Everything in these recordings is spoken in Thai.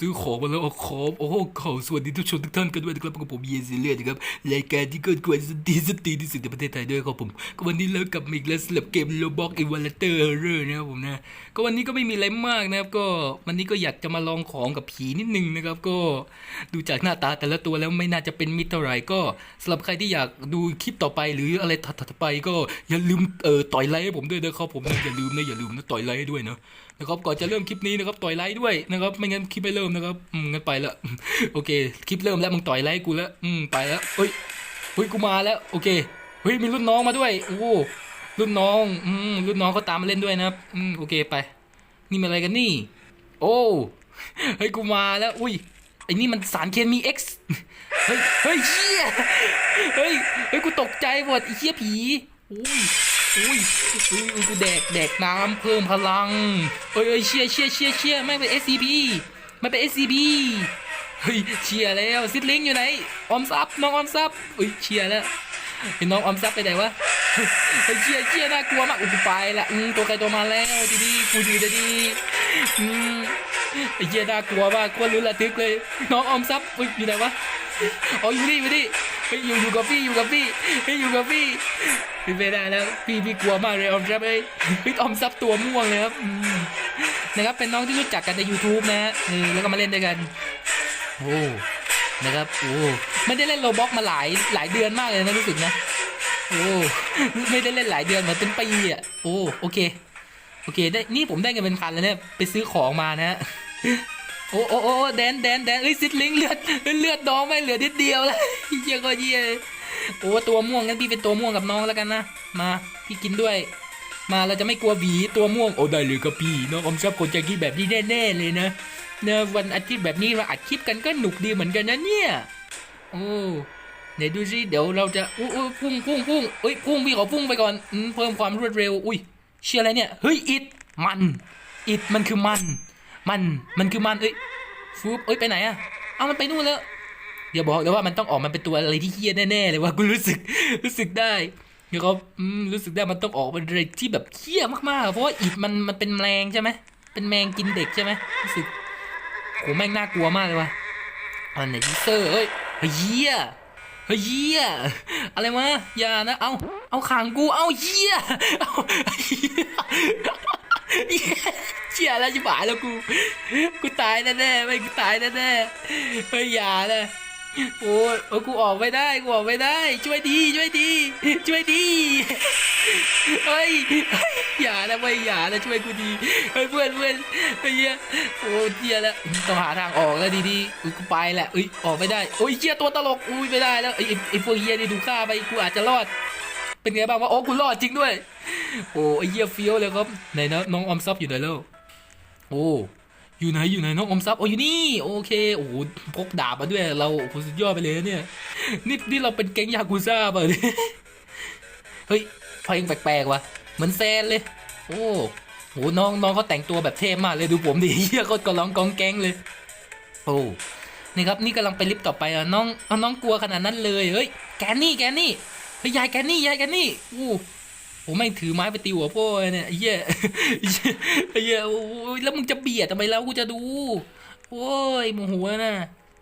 ซื้อของมาแล้วเอาขอโอ้โหขอสวัสดีทุกชมทุกท่านกันด้วยนะครับกับผมเยซีเรียนะครับรายการที่เกิดควรสตีสตีที่สุดในประเทศไทยด้วยครับผม ก็วันนี้เรากลับมาอีกแล้วสำหรับเกมโลบ็อกอีวาลเตอร์เรอร์นะครับผมนะก็วันนี้ก็ไม่มีอะไรมากนะครับ ก็วันนี้ก็อยากจะมาลองของกับผีนิดนึงนะครับ ก็ดูจากหน้าตาแต่ละตัวแล้วไม่น่าจะเป็นมิตรเท่าไหร่ก็สำหรับใครที่อยากดูคลิปต่อไปหรืออะไรถัดไปก็อย่าลืมเอ่อต่อยไลค์ให้ผมด้วยนะครับผมนะอย่าลืมนะอย่าลืมนะต่อยไลค์ให้ด้วยนะนะครับก่อนจะเริ่มคลิปนี้นะครับต่อยไลค์ด้วยนะครับไม่งั้นคลิปไม่เริ่มนะครับอืมงั้นไปละโอเค คลิปเริ่มแล้วมึงต่อยไลค์กูแล้วอืมไปแล้วเฮ้ยเฮ้ยกูมาแล้ว โอเคเฮ้ยมีรุ่นน้องมาด้วยโอ้รุ่นน้องอืมรุ่นน้องเขาตามมาเล่นด้วยนะครับอืมโอเคไป นี่มันอะไรกันนี่ โอ้เฮ้ยกูมาแล้วอุ้ยไอ้นี่มันสารเคมี X เฮ้ยเฮ้ยเชี่ยเฮ้ยเฮ้ยกูตกใจหมดไอ้เชี่ยผีอุ้ยอุ้ยอุ้ยอุ้ยกูแดกแดกน้ำเพิ่มพลังเอ้ยเอ้ยเชียเชียเชียเชียไม่เป็น SCP ไม่เป็น SCP เฮ้ยเชียร์แล้วซิดลิงอยู่ไหนออมซับน้องออมซับเอ้ยเชียร์แล้วไอ้น้องออมซับไปไหนวะเฮ้ยเชียร์เชียร์น่ากลัวมากอุ้ยกูไปละอืมตัวใครตัวมาแล้วดีดีๆกูอยู่ดีดีๆอืมไอ้เชียร์น่ากลัวมากกลัวรู้ระทึกเลย น้องออมซับอุ้ยอยู่ไหนวะอ๋ออยู่นี่อยู่นี่เฮ้ยอยู่อยู่กับพี่อยู่กับพี่เฮ้ยอยู่กับพี่พี่ไม่ได้แล้วพี่พี่กลัวมากเลยออมซับเอ้ยพี่ออมซับตัวม่วงเลยครับ นะครับเป็นน้องที่รู้จักกันใน YouTube นะฮะเออแล้วก็มาเล่นด้วยกันโอ้นะครับโอ้ไม่ได้เล่นโรบ็อกมาหลายหลายเดือนมากเลยนะรู้สึกนะโอ้ไม่ได้เล่นหลายเดือนเหมือนเป็นปีอะโอ้โอเคโอเคได้นี่ผมได้เงินเป็นพันแล้วเนี่ยไปซื้อของมานะฮะโอ้โอ้โอ้แดนแดนแดนเอ้ยซิดลิงเลือดเลือดน้องไม่เหลือนิดเดียวแล้วเยี่ยก็เยี่ยโอ้ตัวม่วงงั้นพี่เป็นตัวม่วงกับน้องแล้วกันนะมาพี่กินด้วย มาเราจะไม่กลัวผีตัวม่วงโอ้ได้เลยครับพี่น้องอมชอบคนใจคิดแบบนี้แน่ๆเลยนะเนะวันอาทิตย์แบบนี้เราอัดคลิปกันก็หนุกดีเหมือนกันนะเนี่ยโอ้ไหนดูสิเดี๋ยวเราจะอุ้ยอุ้ยพุ่งพุ่งพุ่งเอ้ยพุ่งพี่ขอพุ่งไปก่อนอืมเพิ่มความรวดเร็วอุ้ยเชื่ออะไรเนี่ยเฮ้ยอิดมันอิดมันคือมัน มันมันคือมันเอ้ยฟูบเอ้ยไปไหนอะเอามันไปนู่นแล้วอย่าบอกเลยว่ามันต้องออกมาเป็นตัวอะไรที่เฮี้ยแน่ๆเลยว่ากูรู้สึกรู้สึกได้ เดี๋ยวเขาอืมรู้สึกได้มันต้องออกเป็นอะไรที่แบบเฮี้ยมากๆ เพราะว่าอิดมันมันเป็นแมลงใช่ไหมเป็นแมงกินเด็กใช่ไหมรู้สึกโหแม่งน่ากลัวมากเลยว่ะอันไหนยิเซอร์เอ้ยเฮ้ยเฮี้ยเฮียอะไรวะอย่านะ เอาเอาขังกู เอาเฮียเอาเหี้ยเชี่ยแล้วจะบ่ายแล้วกู กูตายแน่ๆไม่กูตายแน่ๆเฮ้ยอย่าเลย โอ้ยเออกูออกไม่ได้ กูออกไม่ได้ ช่วยดี ช่วยดี ช่วยดีเฮ้ยเฮ้ยอย่านะไม่อย่านะช่วยกูดีเฮ้ยเพื่อนเพื่อนเฮ้เหี้ยโอ้เจียแล้วต้องหาทางออกแล้วดีๆอุ๊ยกูไปแหละเอ้ยออกไม่ได้โอ้ยเจียตัวตลกอุ้ยไม่ได้แล้วไอ้ไอ้ไอ้พวกเฮียนี่ดูฆ่าไปกูอาจจะรอด เป็นไงบ้างวะโอ้กูรอดจริงด้วย โอ้ไอ้เหี้ยเฟี้ยวเลยครับไหนนะน้องออมซับอยู่ไหนแล้วโอ้ อยู่ไหนอยู่ไหนน้องอมทรัพย์โอ้อยู่นี่โอเคโอ้โหพกดาบมาด้วยเราโอ้สุดยอดไปเลยเนี่ยนี่นี่เราเป็นแก๊งยากูซ่าเปล่าเนี่ยเฮ้ยเพลงแปลกๆว่ะเหมือนแซนเลย โอ้โหน้องน้องเขาแต่งตัวแบบเท่มากเลยดูผมดิเฮียก็กระร้องกองแก๊งเลยโอ้นี่ครับนี่กำลังไปลิฟต์ต่อไปอะน้องน้องกลัวขนาดนั้นเลยเฮ้ยแกนนี่แกนนี่เฮ้ยยายแกนนี่ยายแกนนี่อู้ ผมแม่งถือไม้ไปตีหัวพ่อเนี่ยไอ้เหี้ยไอ้เหี้ยไอ้เหี้ยโอ้ยแล้วมึงจะเบียดทำไมแล้วกูจะดู โอ้ยโมโหนะ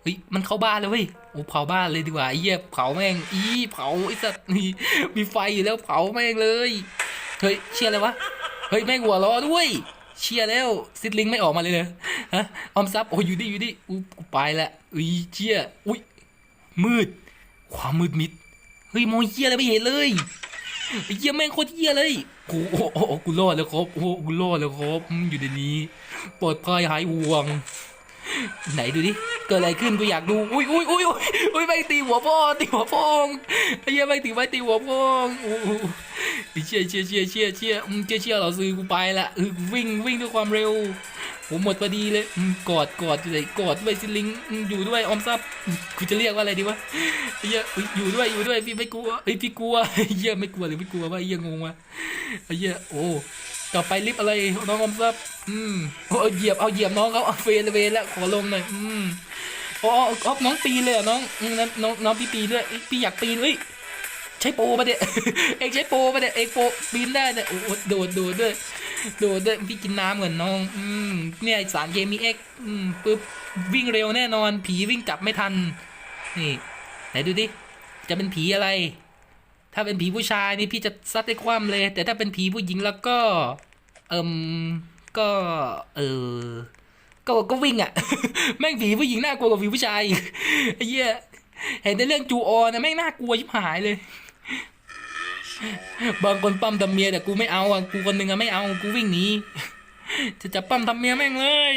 เฮ้ยมันเข้าบ้านเลยเว้ยโอ้เผาบ้านเลยดีกว่าไอ้เหี้ยเผาแม่งอีเผาไอ้สัตว์นี่มีไฟอยู่แล้วเผาแม่งเลยเฮ้ยเชียร์อะไรวะเฮ้ยแม่งหัวเร้อด้วยเชียร์แล้วซิดลิงไม่ออกมาเลยเลยฮะออมซับโอ้ยอยู่ดิอยู่ดิอู้กูไปละอุ้ยเชียร์อุ้ยมืด ความมืดมิดเฮ้ยมองเฮียอะไรไม่เห็นเลย เฮียแม่งโคตรเฮียเลยกูโอ้โอ้กูรอดแล้วครับโอ้กูรอดแล้วครับอยู่ในนี้ ปลอดภัยหายห่วง ไหนดูดิเกิดอะไรขึ้นกูอยากดูอุ้ยอุ้ยอุ้ยอุ้ยอุ้ยไปตีหัวพ่อตีหัวพ่องไอ้เหี้ยไปตีไปตีหัวพ่องโอ้เชี่ยเชี่ยเชี่ยเชี่ยเชี่ยเชี่ยเชี่ยเราซื้อกูไปละวิ่งวิ่งด้วยความเร็ว ผมหมดพอดีเลยกอดกอดอยู่เลยกอดด้วยสิลิงอยู่ด้วยออมทรัพย์กูจะเรียกว่าอะไรดีวะไอ้เหี้ยอุ๊ยอยู่ด้วยอยู่ด้วยพี่ไม่กลัวเอ้ยพี่กลัวไอ้เหี้ยไม่กลัวหรือไม่กลัววะไอ้เหี้ยงงวะไอ้เหี้ยโอ้ต่อไปลิฟอะไรน้องออมทรัพย์อืมโอ้เอาเหยียบเอาเหยียบน้องเขาเอาเฟนเวนแล้วขอลงหน่อยอืมอ๋ออ๋อน้องปีนเลยน้องนั้นน้องน้องพี่ปีนด้วยพี่อยากปีนเฮ้ยใช้โปรปะเนี่ยเอกใช้โปรปะเนี่ยเอกโปรปีนได้เนี่ยโอ้โหโดดโดดด้วย ดดด้วยพี่กินน้ำเหมือนน้อง อืมเนี่ยสารเคมีเอ็กอืมปึ๊บวิ่งเร็วแน่นอน ผีวิ่งจับไม่ทัน นี่ ไหนดูดิ จะเป็นผีอะไร ถ้าเป็นผีผู้ชายนี่พี่จะซัดได้คว่ำเลย แต่ถ้าเป็นผีผู้หญิงแล้วก็ เอิมก็ เออก็ก็วิ่งอะ แม่งผีผู้หญิงน่ากลัวกว่าผีผู้ชายไอ้เหี้ยเห็นในเรื่องจูออนนะแม่งน่ากลัวชิบหายเลย บางคนปั้มทำเมียแต่กูไม่เอาอะกูคนหนึ่งอะไม่เอากูวิ่งหนีจะจับปั้มทำเมียแม่งเลย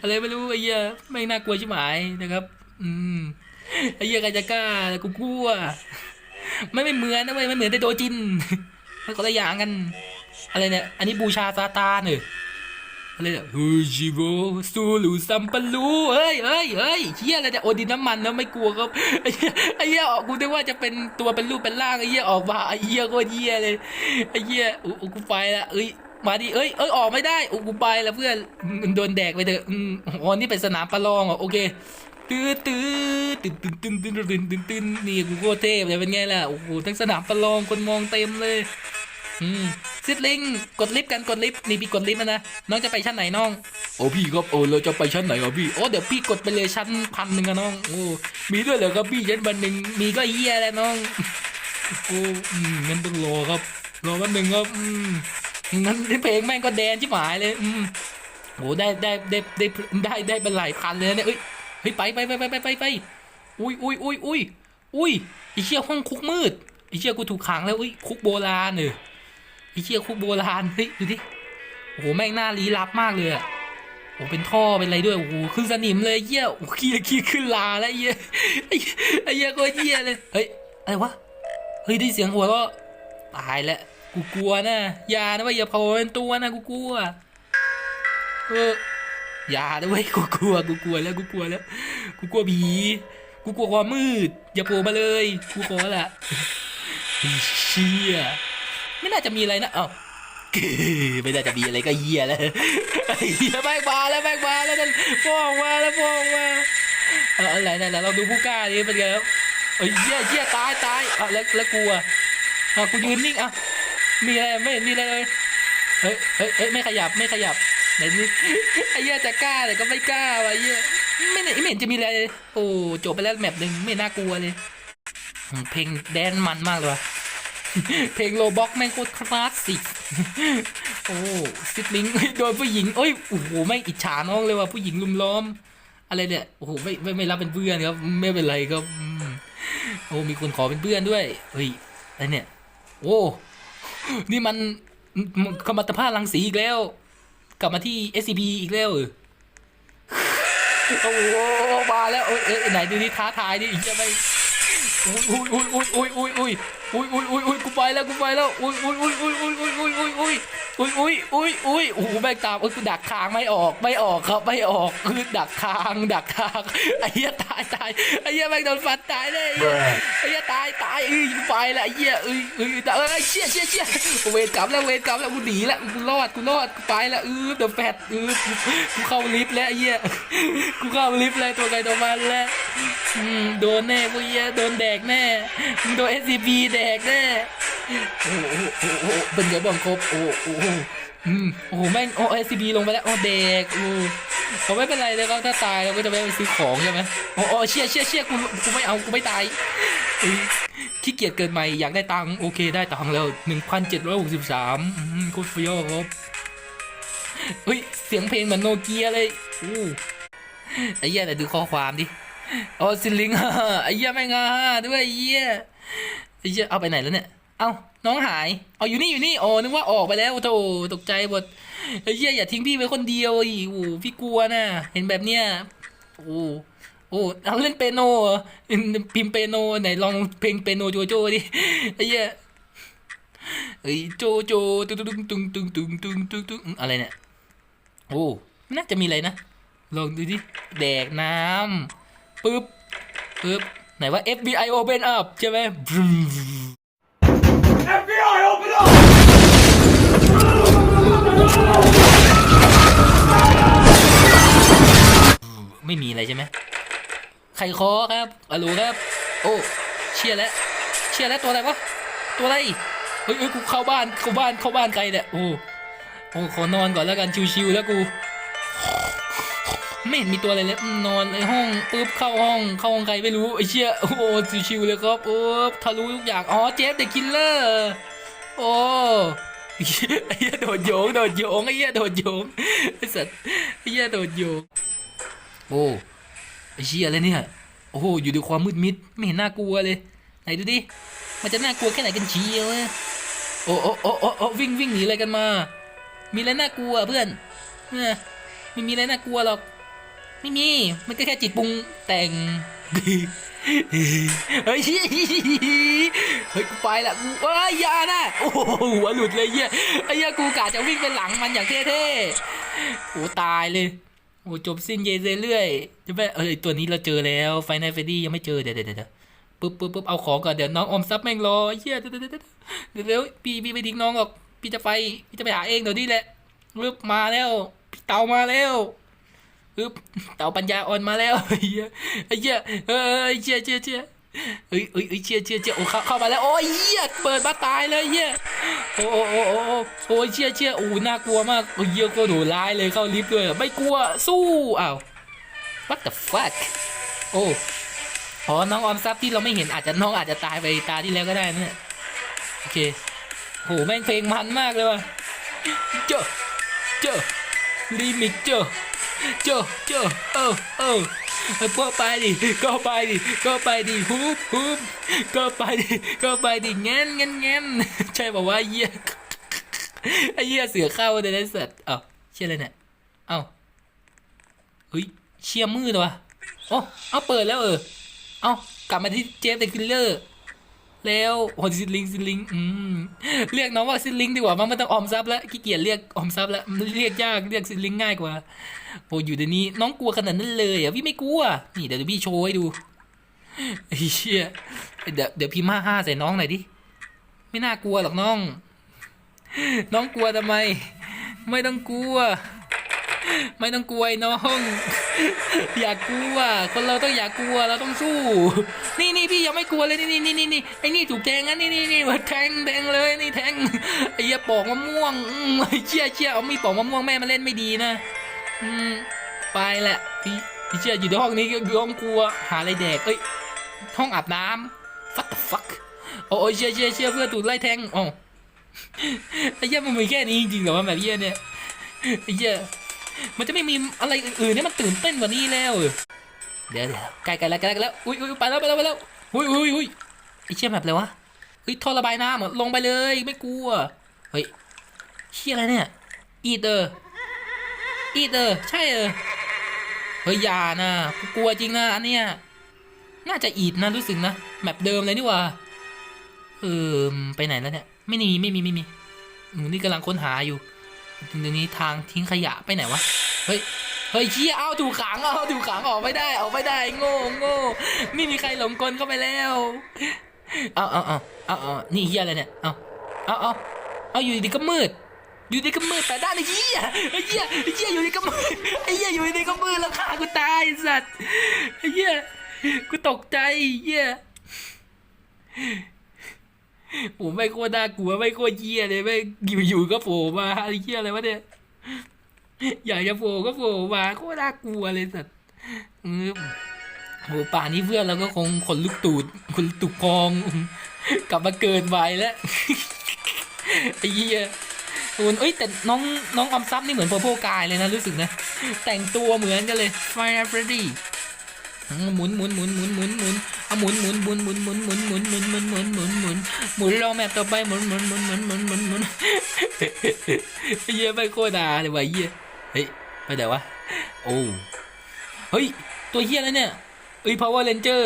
อะไรไม่รู้ไอ้เหี้ยไม่น่ากลัวชิบหายนะครับ อืมไอ้เหี้ยใครจะกล้ากูกลัวไม่ไม่เหมือนนะเว้ยไม่เหมือนแต่โดจินมันก็ละอย่างกัน อะไรเนี่ย อันนี้บูชาซาตานเนอ อะไรเนี่ยฮูจิโบซูลูซัมปะลูเฮ้ยเฮ้ยเฮ้ยเฮียอะไรเนี่ยโอดินน้ำมันนะไม่กลัวครับไอ้เหี้ยไอ้เหี้ยออกกูนึกว่าจะเป็นตัวเป็นรูปเป็นร่างไอ้เหี้ยออกมาไอ้เหี้ยโคตรเหี้ยเลยไอ้เหี้ยอู้อู้กูไปละเอ้ยมาดิเอ้ยเอ้ยออกไม่ได้อู้กูไปละเพื่อนอืมโดนแดกไปเถอะอืมอ๋อนี่เป็นสนามประลองเหรอโอเคตื้อตื้อตื้อตื้อตื้อตื้อตื้อตื้อตื้อตื้อนี่กูโคตรเทพเลยเป็นไงล่ะโอ้โหทั้งสนามประลองคนมองเต็มเลย อืมซิดลิง กดลิฟต์กันกดลิฟต์นี่พี่กดลิฟต์แล้วนะ น้องจะไปชั้นไหนน้อง โอ้พี่ครับโอ้เราจะไปชั้นไหนครับพี่โอ้เดี๋ยวพี่กดไปเลยชั้นพันหนึ่งอะน้องโอ้มีด้วยเหรอครับพี่ชั้นพันหนึ่งมีก็เฮียแล้วน้องโอ้อืมงั้นต้องรอครับรอวันหนึ่งครับอืมงั้นเพลงแม่งก็แดนชิบหายเลย อืมโอ้ได้ได้ได้ได้ได้ได้เป็นหลายพันเลยเนี่ยเอ้ยเฮ้ยไปไปไปไปไปไปไปอุ้ยอุ้ยอุ้ยอุ้ยอุ้ยไอเชี่ยห้องคุกมืดไอเชี่ยกูถูกขังแล้วอุ้ยคุกโบราณเนอะไอ้เชี่ยคุกโบราณเฮ้ยดูดิโอ้โหแม่งหน้าลี้ลับมากเลยอะโอ้เป็นท่อเป็นอะไรด้วยโอ้โหขึ้นสนิมเลยเหี้ยโอ้ขี้ขี้ขึ้นลาแล้วเหี้ยไอ้ไอ้เหี้ยก็เหี้ยเลยเฮ้ยอะไรวะเฮ้ยได้เสียงหัวเราะตายแล้วกูกลัวนะยานะว่าอย่าเผาเป็นตัวนะกูกลัวเอออย่านะเว้ยกูกลัวกูกลัวแล้วกูกลัวแล้วกูกลัวผีกูกลัวความมืด อย่าโผล่มาเลยกูขอละไอ้เชี่ย ไม่น่าจะมีอะไรนะเอ้าไม่น่าจะมีอะไรก็เหี้ยแล้วไอ้เหี้ยแม่งมาแล้วแม่งมาแล้วนั่นฟ้องมาแล้วฟ้องมาเอออะไรนั่นแหละเราดูผู้กล้าดิเป็นไงครับเอ้ยเหี้ยเหี้ยตายตายอะแล้วแล้วกูอะอะกูยืนนิ่งอะมีอะไรไม่เห็นมีอะไรเลยเฮ้ยเฮ้ยเฮ้ยไม่ขยับไม่ขยับไหนนี่ไอ้เหี้ยจะกล้าแต่ก็ไม่กล้าว่ะเหี้ยไม่เห็นไม่เห็นจะมีอะไรโอ้จบไปแล้วแมปหนึ่งไม่น่ากลัวเลยเพลงแดนมันมากเลยว่ะ เพลงโลบ็อกแม่งโคตรคลาสสิก โอ้ซิดลิงโดนผู้หญิงเอ้ย โอ้โห ไม่อิจฉาน้องเลยว่ะผู้หญิงลุมล้อม อะไรเนี่ย โอ้โห ไม่ไม่ไม่รับเป็นเพื่อนครับ ไม่เป็นไรครับ โอ้ มีคนขอเป็นเพื่อนด้วย เฮ้ย อะไรเนี่ย โอ้ นี่มันกรรมตภาพรังสีอีกแล้ว กลับมาที่ SCP อีกแล้วเออโอ้โหมาแล้วเอ้ยไหนดูนี่ท้าทายดิอีกจะไป อุ้ยอุ้ยอุ้ยอุ้ยอุ้ยอุ้ยอุ้ยอุ้ยอุ้ยอุ้ยกูไปแล้วกูไปแล้วอุ้ยอุ้ยอุ้ยอุ้ยอุ้ยอุ้ยอุ้ยอุ้ยอุ้ยอุ้ยอุ้ยอุ้ยอุ้ยโอ้โหแม่งตามเอ้ยกูดักทางไม่ออกไม่ออกครับไม่ออกคือดักทางดักทางไอ้เหี้ยตายตายไอ้เหี้ยแม่งโดนฟันตายเลยไอ้เหี้ยตายตายเอ้ยไปล้วไอ้เหี้ยเอ้ยเอ้ยแต่เอ้ยเชี่ยเชี่ยเชี่ยเวรกรรมแล้วเวรกรรมแล้วกูหนีแล้วกูรอดกูรอดกูไปแล้วเออเดอะแฟตเออกูเข้าลิฟต์แล้วไอ้เหี้ยกูเข้าลิฟต์เลยตัวใครตัวมันแล้วอืมโดนแน่พวกเหี้ยโดนแดกแน่มึงโดน SCP แดกแน่โอ้โหโอ้โหโอ้โหเป็นไงบ้างครบโอ้โหโอ้โหอืมโอ้โหแม่งโอ้ SCP ลงไปแล้วโอ้แดกโอ้เขาไม่เป็นไรเลยก็ถ้าตายเราก็จะไปซื้อของใช่ไหมโอ้โอ้เชี่ยเชี่ยเชี่ยกูกูไม่เอากูไม่ตายเอ้ยขี้เกียจเกินไปอยากได้ตังค์โอเคได้ตังค์แล้วหนึ่งพันเจ็ดร้อยหกสิบสามโคตรเฟี้ยวครับเฮ้ยเสียงเพลงเหมือนโนเกียเลยอู้ไอ้เหี้ยแต่ดูข้อความดิ โอ้ซิลิงฮ่าไอ้เหี้ยแม่งอะด้วยไอ้เหี้ยไอ้เหี้ยเอาไปไหนแล้วเนี่ยเอ้าน้องหายเอาอยู่นี่อยู่นี่โอ้นึกว่าออกไปแล้วโธ่ตกใจหมดไอ้เหี้ยอย่าทิ้งพี่ไว้คนเดียวอีโอ้พี่กลัวนะเห็นแบบเนี้ยโอ้โอ้เอาเล่นเปโนเหรอพิมเปโนไหนลองเพลงเปโนโจโจดิไอ้เหี้ยเอ้โจโจตึงตึงตึงตึงตึงตึงตึงตึงอะไรเนี่ยโอ้น่าจะมีอะไรนะลองดูดิแดกน้ำ ปึ๊บปึ๊บไหนว่า FBI open up ใช่ไหม FBI, open up! ไม่มีอะไรใช่ไหมใครคอครับอะโหลครับ โอ้ เชียร์แล้ว เชียร์แล้วตัวอะไรวะ ตัวอะไร เฮ้ยเฮ้ยกูเข้าบ้าน เข้าบ้าน เข้าบ้านใครเนี่ยโอ้ โอ้ ขอนอนก่อนแล้วกัน ชิวๆแล้วกู ไม่เห็นมีตัวอะไรเลยนอนในห้องปุ๊บเข้าห้อง เข้าห้องใครไม่รู้ไอ้เชี่ยโอ้โหชิวๆเลยครับโอ้ทะลุทุกอย่างอ๋อเจฟเดอะคิลเลอร์โอ้ไอ้เหี้ยไอ้เหี้ยโดดโยงโดดโยงไอ้เหี้ยโดดโยงไอ้สัตว์ไอ้เหี้ยโดดโยงโอ้ไอ้เชี่ยอะไรเนี่ยโอ้โหอยู่ในความมืดมิดไม่เห็นน่ากลัวเลยไหนดูดิมันจะน่ากลัวแค่ไหนกันเชียวเนี่ยโอ้โอ้โอ้โอ้โอ้วิ่งวิ่งหนีอะไรกันมา มีอะไรน่ากลัวเพื่อนเนี่ยไม่มีอะไรน่ากลัวหรอก ไม่มี มันก็แค่จิตปรุงแต่ง เฮ้ย เฮ้ย กูไปละกูเอ้ยอย่านะโอ้โหหัวหลุดเลยเหี้ยไอ้เหี้ยกูกะจะวิ่งไปหลังมันอย่างเท่ๆโอ้ตายเลย โอ้จบสิ้นเยเซเรื่อยจะไปเอ้ยตัวนี้เราเจอแล้ว ไฟน a ลเฟดี้ยังไม่เจอเดี๋ยวเดี๋ยวเดี๋ยวปุ๊บปุ๊บปุ๊บเอาของก่อน เดี๋ยวน้องออมซับแม่งรอเหี้ยเดี๋ยวเดี๋ยวเดี๋ยวเดี๋ยวเดี๋ยวพี่พี่ไปทิ้งน้องหรอก พี่จะไป พี่จะไปหาเองเดี๋ยวนี้แหละรึบมาแล้ว พี่เต่ามาแล้ว อึ๊บเต่าปัญญาอ่อนมาแล้วไอ้เหี้ยไอ้เหี้ยเอ้ยเชี่ยเชี่ยเชี่ยเอ้ยเอ้ยเอ้ยเชี่ยเชี่ยเชี่ยโอ้เข้าเข้ามาแล้วโอ้ยเหี้ยเปิดมาตายเลยเหี้ยโอ้โอ้โอ้โอ้โอ้โอ้ยเชี่ยเชี่ยโอ้น่ากลัวมากโอ้ยเหี้ยก็ดูร้ายเลยเข้าลิฟต์ด้วยไม่กลัวสู้อ้าว what the fuck โอ้อ๋อน้องออมทรัพย์ที่เราไม่เห็นอาจจะน้องอาจจะตายไปตาที่แล้วก็ได้นะเนี่ยโอเคโหแม่งเพลงมันมากเลยว่ะเจอเจอลิมิตเจอ เจอเจอเออเออก็ไปดิก็ไปดิก็ไปดิฮุบฮุบก็ไปดิก็ไปดิเงี้ยเงี้ยเงี้ยใช่บอกว่าเหี้ยไอ้เหี้ยเสือเข้าในนั้นสัตว์เอ้าเชี่ยอะไรเนี่ยเอ้าเฮ้ยเชี่ยมืดวะโอ้เอาเปิดแล้วเออ เอากลับมาที่เจฟเดอะคิลเลอร์ แล้วโอ้ซิลิงซิลิงอืมเรียกน้องว่าซิลิงดีกว่ามันไม่ต้องออมซับแล้วขี้เกียจเรียกออมซับแล้วเรียกยากเรียกซิลิงง่ายกว่าโอ้อยู่ในนี้น้องกลัวขนาดนั้นเลยอะพี่ไม่กลัวนี่เดี๋ยวพี่โชว์ให้ดูไอ้เชี่ยเดี๋ยวเดี๋ยวพี่มาห้าใส่น้องหน่อยดิไม่น่ากลัวหรอกน้อง น้องกลัวทำไม ไม่ต้องกลัว ไม่ต้องกลัวไอ้น้อง อย่ากลัว คนเราต้องอย่ากลัวเราต้องสู้ นี่นี่พี่ยังไม่กลัวเลยนี่นี่นี่นี่ไอ้นี่ถูกแทงอะนี่นี่นี่มาแทงแทงเลยนี่แทงไอ้เหี้ยปอกมะม่วงอืมไอ้เชี่ยเชี่ยเอามีปอกมะม่วงแม่มาเล่นไม่ดีนะ อืมไปแหละพี่พี่เชื่ออยู่ในห้องนี้ก็ห้องครัว หาอะไรแดกเอ้ยห้องอาบน้ำ what the fuck โอ้ยเชื่อเชื่อเชื่อเพื่อนถูกไล่แทงอ๋อไอ้เหี้ยมันมีแค่นี้จริงเหรอวะแบบเหี้ยเนี่ยไอ้เหี้ย มันจะไม่มีอะไรอื่นๆให้มันตื่นเต้นกว่านี้แล้ว เดี๋ยวเดี๋ยวใกล้ๆแล้วใกล้ๆแล้ว อุ้ยอุ้ยไปแล้วไปแล้วไปแล้วอุ้ยอุ้ยอุ้ยไอเชี่ยแบบอะไรวะเฮ้ยท่อระบายน้ำลงไปเลยไม่กลัว เฮ้ยเชี่ยอะไรเนี่ยอีเตอร์อีดเออใช่เออเฮ้ยอย่านะกูกลัวจริงนะอันเนี้ยน่าจะอีดนะรู้สึกนะแมปเดิมเลยนี่ว่าเออไปไหนแล้วเนี่ย ไม่มีไม่มีไม่มีอืมนี่กำลังค้นหาอยู่ ตรงนี้ทางทิ้งขยะไปไหนวะ เฮ้ย เฮ้ยเชี่ยเอาถูกขังเอาถูกขังออกไม่ได้ออกไม่ได้โง่โง่ไม่มีใครหลงกลเข้าไปแล้ว เอาเอาเอาเอาเอานี่เฮียอะไรเนี่ย เอาเอาเอาเอาอยู่ดีก็มืด อยู่ในกำมือแต่ด้านไอ้เหี้ยไอ้เหี้ยไอ้เหี้ยอยู่ในกำมือไอ้เหี้ยอยู่ในกำมือแล้วฆ่ากูตายสัตว์ไอ้เหี้ยกูตกใจเหี้ย โอ้ไม่โคตรน่ากลัวไม่โคตรเหี้ยเลยไม่อยู่ๆก็โผล่มาอะไอ้เหี้ยอะไรวะเนี่ยอยากจะโผล่ก็โผล่มาโคตรน่ากลัวเลยสัตว์อืมโหป่านี้เพื่อนเราก็คงขนลุกตูดขนลุกตูดพอง กลับมาเกินไปแล้วไอ้เหี้ยโอ้ยเอ้ยแต่น้องน้องออมซับนี่เหมือนโพโพกายเลยนะรู้สึกนะ แต่งตัวเหมือนกันเลยไฟร์เฟรดดี้หมุนหมุนหมุนหมุนหมุนหมุน หมุนหมุนหมุนหมุนหมุนหมุนหมุนหมุนหมุนหมุนหมุนหมุนหมุนรอแมปต่อไปหมุนหมุนหมุนหมุนหมุนหมุนหมุนเยี่ยไม่โคตรดาเลยว่ะเยี่ยเฮ้ยไปไหนวะโอ้เฮ้ยตัวเยี่ยอะไรเนี่ยเอ้ย power ranger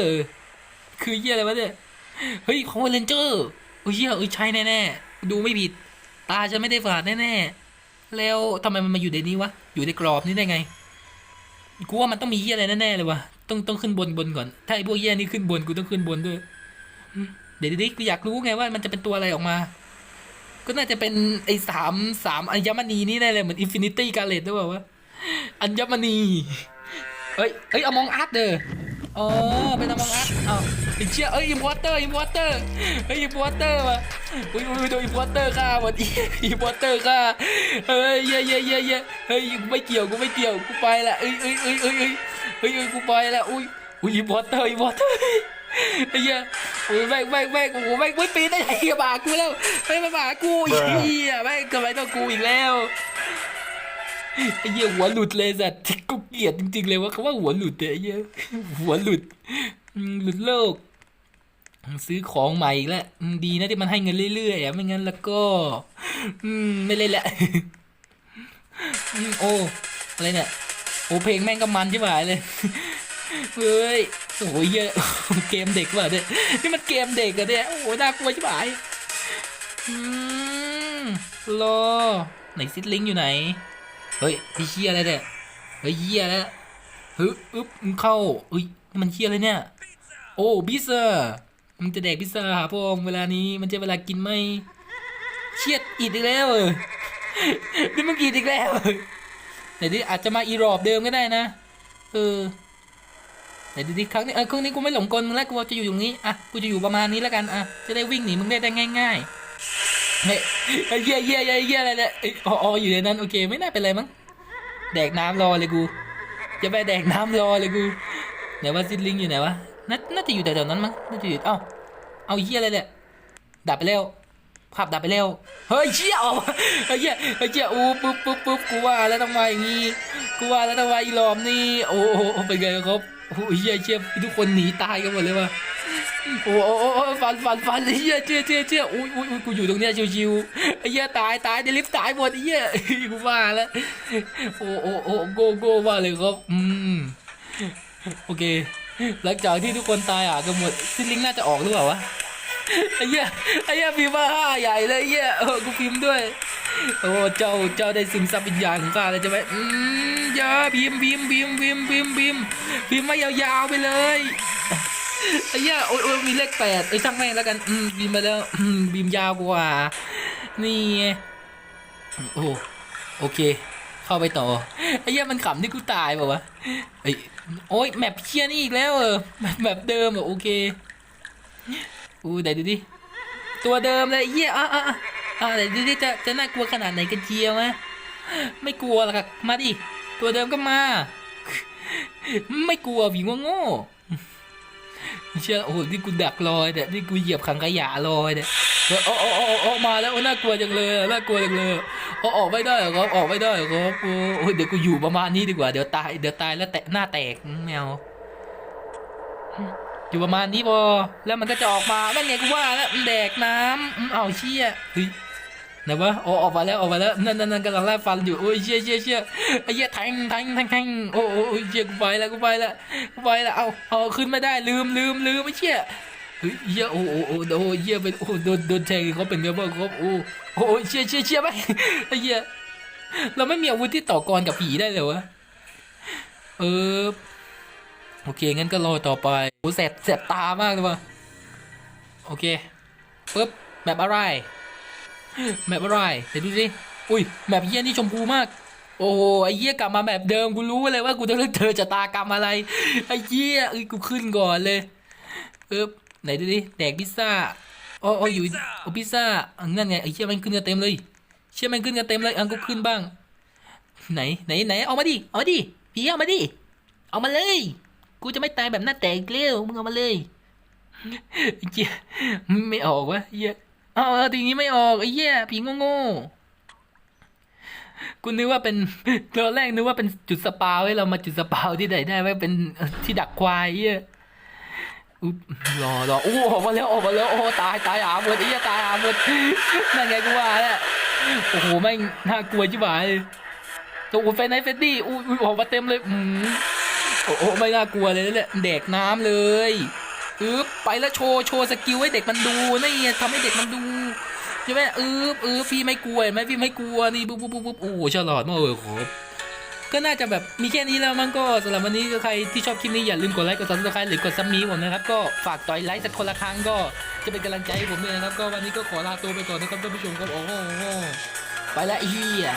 คือเยี่ยอะไรวะเนี่ยเฮ้ย power ranger เฮ้ยเยี่ยเอ้ยใช่แน่ๆดูไม่ผิด ตาจะไม่ได้ฝาดแน่ๆแล้วทำไมมันมาอยู่ในนี้วะอยู่ในกรอบนี้ได้ไงกูว่ามันต้องมีเหี้ยอะไรแน่ๆเลยวะ ต้องต้องขึ้นบนบนก่อน ถ้าไอ้พวกเหี้ยนี่ขึ้นบนกูต้องขึ้นบนด้วยเดี๋ยวดิกูอยากรู้ไงว่ามันจะเป็นตัวอะไรออกมา ก็น่าจะเป็นไอ้สามสามอัญมณีนี่แน่เลยเหมือนอินฟินิตี้กาเลตด้วยเปล่าวะอัญมณีเฮ้ยเฮ้ยเอามองอาร์ตเด้ออ๋อเป็นอมองอัสอ้าวไอ้เชี่ยเอ้ยอิมพอร์เตอร์อิมพอร์เตอร์เฮ้ยอิมพอร์เตอร์วะอุ้ยอุ้ยโดนอิมพอร์เตอร์ฆ่าหมดอิมพอร์เตอร์ฆ่าเฮ้ยเย่เย่เย่เย่เฮ้ยไม่เกี่ยวกูไม่เกี่ยวกูไปละเอ้ยเอ้ยเอ้ยเอ้ย เอ้ยเฮ้ยเอ้ยกูไปละอุ้ยอุ้ยอิมพอร์เตอร์อิมพอร์เตอร์ไอ้เหี้ยโอ้ยแม่งแม่งแม่งโอ้โหแม่งไม่ปีนได้ไงบากูแล้วไม่มาบากูไอ้เหี้ยแม่งทำไมต้องกูอีกแล้วไอ้เหี้ยหัวหลุดเลยสัตว์กูเกลียดจริงๆเลยว่าคำว่าหัวหลุดเนี่ยไอ้เหี้ยหัวหลุดหลุดโลก ซื้อของใหม่อีกแล้วดีนะที่มันให้เงินเรื่อยๆอะไม่งั้นแล้วก็ อืมไม่เล่นละโอ้อะไรเนี่ย โอ้เพลงแม่งก็มันใช่ไหมเลยเฮ้ยโอ้ยเหี้ยเกมเด็กว่ะเนี่ยนี่มันเกมเด็กอะเนี่ยโอ้โหน่ากลัวใช่ไหมอืมรอไหนซิดลิงอยู่ไหนเฮ้ยพี่เชียอะไรเนี่ยเฮ้ยเฮียแล้วเฮ้ยอึ๊บมึงเข้าเฮ้ยนี่มันเชียอะไรเนี่ย โอ้พิซซ่ามึงจะแดกพิซซ่าหาพงเวลานี้มันจะเวลากินไหมเชียดอีกแล้วเออนี่มึงอีกอีกแล้ว แต่ดิอาจจะมาอีรอบเดิมก็ได้นะเออแต่ดิครั้งนี้เออครั้งนี้กูไม่หลงกลมึงแล้วกูจะอยู่ตรงนี้อะกูจะอยู่ประมาณนี้แล้วกันอะจะได้วิ่งหนีมึงได้ได้ง่ายๆเฮ้ยไอ้เหี้ยเหี้ยเหี้ยเหี้ยอะไรเนี่ยออออยู่ในนั้นโอเคไม่น่าเป็นไรมั้งแดกน้ำรอเลยกูจะไปแดกน้ำรอเลยกูไหนว่าซิดลิงอยู่ไหนวะน่าน่าจะอยู่แถวๆนั้นมั้งน่าจะอยู่เอ้าเอาเหี้ยอะไรเนี่ยดับไปแล้ว ภาพดับไปแล้วเฮ้ยเชี่ยเอาเฮ้ยเหี้ยเฮ้ยเชี่ยอู้ปุ๊บปุ๊บปุ๊บกูว่าแล้วต้องมาอย่างงี้กูว่าแล้วต้องมาอีหลอมนี่ โอ้โหเป็นไงครับโอ้โหเหี้ยเชี่ยทุกคนหนีตายกันหมดเลยว่ะโอ้โหโอ้โอ้ฟันฟันฟันเหี้ยเชี่ยเชี่ยเชี่ยอุ้ยอุ้ยอุ้ยกูอยู่ตรงเนี้ยชิวๆไอ้เหี้ยตายตายเดลิฟต์ตายหมดไอ้เหี้ยกูว่าแล้วโอ้โอ้โอ้โกโก้ว่าเลยครับอืมโอเค หลังจากที่ทุกคนตายอะกันหมดซิลลิงน่าจะออกหรือเปล่าวะ ไอ้เหี้ยไอ้เหี้ยพิมพ์มาห้าใหญ่เลยไอ้เหี้ยเออกูพิมพ์ด้วย โอ้เจ้าเจ้าได้ซึมซับวิญญาณของข้าแล้วใช่ไหมอืมอย่าพิมพ์พิมพ์พิมพ์พิมพ์พิมพ์พิมพ์พิมพ์มายาวๆไปเลยไอ้เหี้ยโอ้ยโอ้ยมีเลขแปดไอ้ช่างแม่งแล้วกันอืมพิมพ์มาแล้วอืมพิมพ์ยาวกว่า นี่ไงโอ้โอเค เข้าไปต่อไอ้เหี้ยมันขำที่กูตายเปล่าวะไอ้โอ้ยแมปเชียนี่อีกแล้วเออแมปแบบเดิมอะโอเค อู้ไหนดูดิ ตัวเดิมเลยเยอะอะอะอะไหนดูดิจะจะน่ากลัวขนาดไหนกันเชียวมะไม่กลัวหรอกมาดิ ตัวเดิมก็มา ไม่กลัวผีงโง่เชื่อโอ้โหนี่กูดักรอยเนี่ยนี่กูเหยียบขังขยะรอยเนี่ยเออโอ้โอ้โอ้โอ้มาแล้วน่ากลัวจังเลยน่ากลัวจังเลยโอ้ออกไม่ได้เหรอครับออกไม่ได้เหรอครับโอ้โอ้เดี๋ยวกูอยู่ประมาณนี้ดีกว่าเดี๋ยวตายเดี๋ยวตายแล้วแตะหน้าแตกแมว อยู่ประมาณนี้พอแล้วมันก็จะออกมานั่นไงกูว่าแล้วมันแดกน้ำอืมเอาเชี่ยเฮ้ยไหนวะโอ้ออกมาแล้วออกมาแล้วนั่นนั่นนั่นกำลังไล่ฟันอยู่โอ้ยเชี่ยเชี่ยเชี่ยไอ้เหี้ยแทงแทงแทงแทงโอ้โอ้โอ้ยเชี่ยกูไปแล้วกูไปแล้วกูไปแล้วเอาเอาขึ้นไม่ได้ลืมลืมลืมไอ้เชี่ยเฮ้ยเหี้ยโอ้โอ้โอ้โอ้เหี้ยเป็นโอ้โดนโดนแทงเขาเป็นไงบ้างครับโอ้โอ้เชี่ยเชี่ยเชี่ยไปไอ้เหี้ยเราไม่มีอาวุธที่ต่อกรกับผีได้เลยวะเออ โอเคงั้นก็รอต่อไปโอ้แสบแสบตามากเลยวะโอเคปึ๊บแบบอะไรแบบอะไรเดี๋ยวดูสิอุ้ยแบบเหี้ยนี่ชมพูมาก โอ้โหไอ้เหี้ยกลับมาแบบเดิมกูรู้เลยว่ากูจะเลือกเธอจะตากรรมอะไรไอ้เหี้ยเอ้ยกูขึ้นก่อนเลยปึ๊บไหนดูดิแดกพิซซ่าอ๋ออ๋ออยู่โอ้พิซซ่าอันนั่นไงไอ้เชี่ยมันขึ้นกันเต็มเลยเชี่ยมันขึ้นกันเต็มเลยอันก็ขึ้นบ้าง ไหนไหนไหนเอามาดิเอามาดิพี่เอามาดิเอามาเลย กูจะไม่ตายแบบหน้าแตกเกลี้ยวมึงเอามาเลยเชี่ยไม่ออกวะเหี้ยเอาเอาทีนี้ไม่ออกไอ้เหี้ยผีโง่ๆกูนึกว่าเป็นตอนแรกนึกว่าเป็นจุดสปาไว้เรามาจุดสปาที่ไหนได้ไว้เป็นที่ดักควายเหี้ยอุ๊รอรอโอ้ออกมาแล้วออกมาแล้วโอ้ตายตายอาหมดไอ้เหี้ยตายอาหมดนั่นไงกูว่าแหละโอ้โหแม่งน่ากลัวจิ๋วายตัวเฟนไนเฟดดี้อุ้ยอุ้ยออกมาเต็มเลยอืม โอ้โหไม่น่ากลัวเลยนั่นแหละแดกน้ำเลยอึ๊บไปแล้วโชว์โชว์สกิลให้เด็กมันดูนี่ทำให้เด็กมันดูใช่ไหมอึ๊บอึ๊บพี่ไม่กลัวไหมพี่ไม่กลัวนี่ปุ๊บปุ๊บปุ๊บปุ๊บโอ้ฉลาดมากเลยครับก็น่าจะแบบมีแค่นี้แล้วมั้งก็สำหรับวันนี้ก็ใครที่ชอบคลิปนี้อย่าลืมกดไลค์กดซับสไครต์หรือกดซับมีผมนะครับก็ฝากต่อยไลค์สักคนละครั้งก็จะเป็นกำลังใจให้ผมด้วยนะครับ ก็วันนี้ก็ขอลาตัวไปก่อนนะครับท่านผู้ชมครับโอ้โหไปละเฮีย